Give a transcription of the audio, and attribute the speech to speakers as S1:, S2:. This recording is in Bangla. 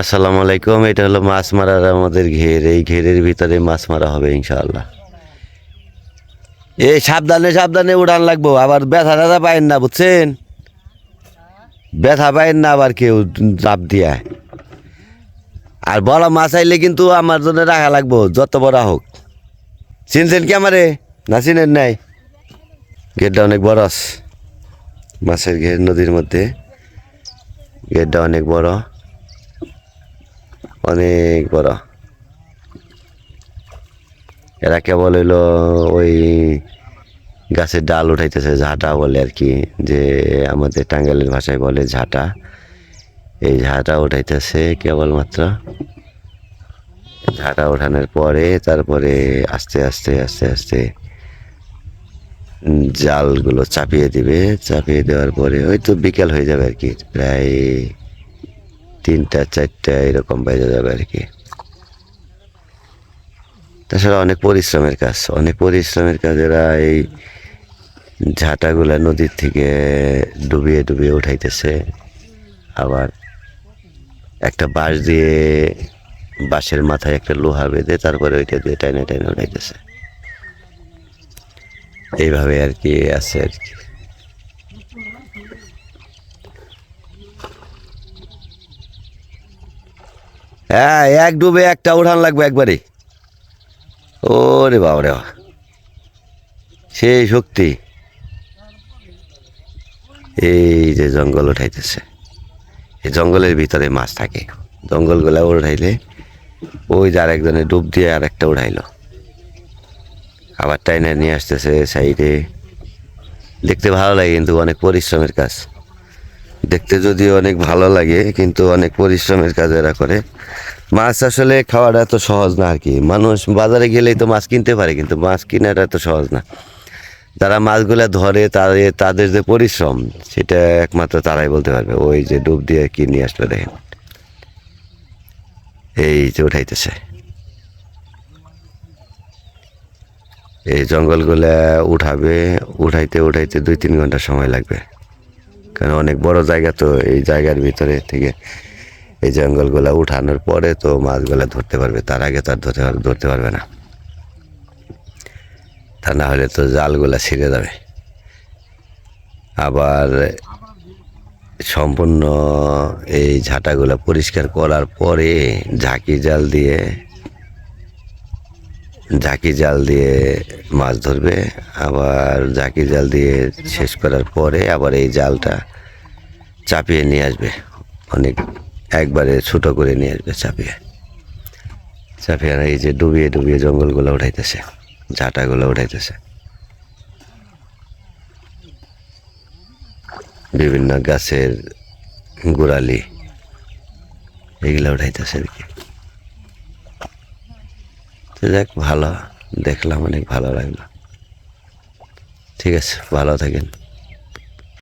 S1: আসসালামু আলাইকুম, এটা হলো মাছ মারার আমাদের ঘের। এই ঘেরের ভিতরে মাছ মারা হবে, ইনশাআল্লাহ। এই সাবধানে সাবধানে উড়ান লাগবো, আবার ব্যথা ট্যাথা পায়েন না, বুঝছেন? ব্যথা পাইন না আবার কেউ চাপ দিয়া। আর বড় মাছ আইলে কিন্তু আমার জন্য রাখা লাগবো, যত বড় হোক। চিনছেন কি আমারে? না চিনেন নাই? ঘেরটা অনেক বড়। মাছের ঘের নদীর মধ্যে। ঘেরটা অনেক বড়। অনেক বড়। এরা কেবল হইল ওই গাছের ডাল উঠাইতেছে, ঝাঁটা বলে আর কি, যে আমাদের টাঙ্গাইলের ভাষায় বলে ঝাঁটা। এই ঝাঁটা উঠাইতেছে কেবলমাত্র। ঝাঁটা ওঠানোর পরে তারপরে আস্তে আস্তে আস্তে আস্তে জালগুলো চাপিয়ে দিবে। চাপিয়ে দেওয়ার পরে ওই তো বিকেল হয়ে যাবে আর কি, প্রায় তিনটা, চারটা, এরকম বেজে যাবে আর কি। তাছাড়া অনেক পরিশ্রমের কাজ, অনেক পরিশ্রমের কাজ এরা এই ঝাঁটাগুলা নদীর থেকে ডুবিয়ে ডুবিয়ে উঠাইতেছে। আবার একটা বাঁশ দিয়ে বাঁশের মাথায় একটা লোহা বেঁধে তারপরে ওইটা দিয়ে টাইনে টাইনে উঠাইতেছে। এইভাবে আর কি আছে আর কি। হ্যাঁ এক ডুবে একটা উঠান লাগবে একবারে। বাবা রে বাবা। সেই শক্তি। এই যে জঙ্গল উঠাইতেছে। এই জঙ্গলের ভিতরে মাছ থাকে। জঙ্গলগুলা উঠাইলে ওই যে আরেকজনে ডুব দিয়ে আর একটা উঠাইলো। আবার টাইনে নিয়ে আসতেছে সাইডে। দেখতে ভালো লাগে কিন্তু অনেক পরিশ্রমের কাজ। দেখতে যদিও অনেক ভালো লাগে, কিন্তু অনেক পরিশ্রমের কাজ এরা করে। মাছ আসলে খাওয়াটা এত সহজ না আর কি। মানুষ বাজারে গেলেই তো মাছ কিনতে পারে, কিন্তু মাছ কেনাটা এত সহজ না। যারা মাছগুলো ধরে তাদের তাদের যে পরিশ্রম, সেটা একমাত্র তারাই বলতে পারবে। ওই যে ডুব দিয়ে কি নিয়ে আসবে দেখেন। এই যে উঠাইতেছে। এই জঙ্গলগুলা উঠাবে, উঠাইতে উঠাইতে দুই তিন ঘণ্টা সময় লাগবে। কারণ অনেক বড় জায়গা তো এই জায়গার ভিতরে থেকে এই জঙ্গলগুলা উঠানোর পরে তো মাছগুলো ধরতে পারবে, তার আগে তার ধরতে পার- ধরতে পারবে না। তা না হলে তো জালগুলা ছিঁড়ে যাবে। আবার সম্পূর্ণ এই ঝাঁটাগুলো পরিষ্কার করার পরে ঝাঁকি জাল দিয়ে ঝাঁকি জাল দিয়ে মাছ ধরবে, আবার ঝাঁকি জাল দিয়ে শেষ করার পরে আবার এই জালটা চাপিয়ে নিয়ে আসবে। অনেক একবারে ছোট করে নিয়ে আসবে চাপিয়ে। চাপিয়ে এই যে ডুবিয়ে ডুবিয়ে জঙ্গলগুলো উঠাইতেছে, ঝাঁটাগুলো উঠাইতেছে। বিভিন্ন গাছের গোড়ালি, এগুলো উঠাইতেছে আর কি। যাক ভালো। দেখলাম অনেক ভালো লাগল। ঠিক আছে ভালো থাকেন।